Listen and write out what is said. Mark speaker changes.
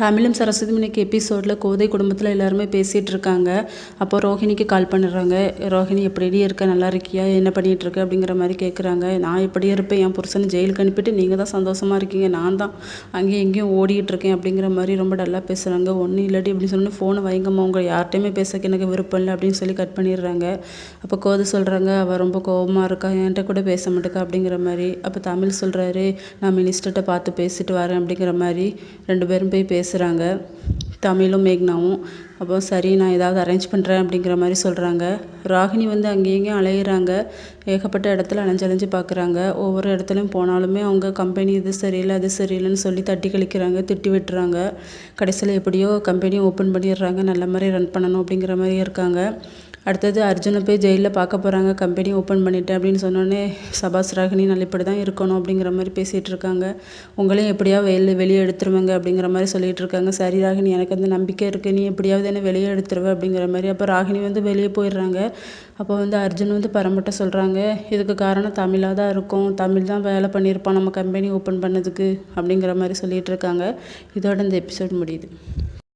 Speaker 1: தமிழும் சரஸ்வதியும் இன்னைக்கு எபிசோடில் கோதை குடும்பத்தில் எல்லாருமே பேசிகிட்டு இருக்காங்க அப்போ ரோஹிணிக்கு கால் பண்ணிடுறாங்க ரோஹிணி எப்படி இருக்க? நல்லா இருக்கியா? என்ன பண்ணிகிட்டு இருக்க அப்படிங்கிற மாதிரி கேட்குறாங்க நான் எப்படி இருப்பேன். என் புருஷனை ஜெயிலுக்கு அனுப்பிட்டு நீங்கள் தான் சந்தோஷமாக இருக்கீங்க. நான் தான் அங்கேயும் இங்கேயும் ஓடிட்டு இருக்கேன் அப்படிங்கிற மாதிரி ரொம்ப டல்லாக பேசுகிறாங்க ஒன்றும் இல்லாட்டி அப்படின்னு சொல்லி ஃபோனை வைங்கம்மா உங்கள் யார்கிட்டையுமே பேசக்கு எனக்கு விருப்பம் இல்லை. அப்படின்னு சொல்லி கட் பண்ணிடுறாங்க. அப்போ கோதை சொல்கிறாங்க அவள் ரொம்ப கோபமாக இருக்கா? என்கிட்ட கூட பேச மாட்டேக்கா. அப்படிங்கிற மாதிரி. அப்போ தமிழ் சொல்கிறாரு நான் மினிஸ்டர்கிட்ட பார்த்து பேசிட்டு வரேன். அப்படிங்கிற மாதிரி ரெண்டு பேரும் போய் பேசுகிறாங்க தமிழும் மேக்னாவும். அப்போ சரி நான் ஏதாவது அரேஞ்ச் பண்ணுறேன் அப்படிங்கிற மாதிரி சொல்கிறாங்க ராகினி வந்து அங்கேயும் இங்கேயும் அலையிறாங்க. ஏகப்பட்ட இடத்துல அலைஞ்சு அலைஞ்சு பார்க்குறாங்க ஒவ்வொரு இடத்துலையும் போனாலுமே அவங்க கம்பெனி இது சரியில்லை அது சரியில்லைன்னு சொல்லி தட்டி கழிக்கிறாங்க திட்டி விட்டுறாங்க. கடைசியில் எப்படியோ கம்பெனியை ஓப்பன் பண்ணிடுறாங்க. நல்ல மாதிரி ரன் பண்ணணும் அப்படிங்கிற மாதிரி இருக்காங்க. அடுத்தது அர்ஜுனை போய் ஜெயிலில் பார்க்க போகிறாங்க கம்பெனி ஓப்பன் பண்ணிட்டேன் அப்படின்னு சொன்னோடனே சபாஸ் ராகினி நல்ல இப்படி தான் இருக்கணும் அப்படிங்கிற மாதிரி பேசிகிட்டு இருக்காங்க. உங்களையும் எப்படியா வெளியே வெளியே எடுத்துருவாங்க அப்படிங்கிற மாதிரி சொல்லிகிட்டு இருக்காங்க. சரி ராகினி எனக்கு வந்து நம்பிக்கை இருக்குது நீ எப்படியாவது என்ன வெளியே எடுத்துருவ அப்படிங்கிற மாதிரி. அப்போ ராகினி வந்து வெளியே போயிடுறாங்க. அப்போ வந்து அர்ஜுன் வந்து பரமட்ட சொல்கிறாங்க இதுக்கு காரணம் தமிழாக தான் இருக்கும். தமிழ் தான் வேலை பண்ணியிருப்பான் நம்ம கம்பெனி ஓப்பன் பண்ணதுக்கு அப்படிங்கிற மாதிரி சொல்லிகிட்டு இருக்காங்க. இதோட இந்த எபிசோட் முடியுது.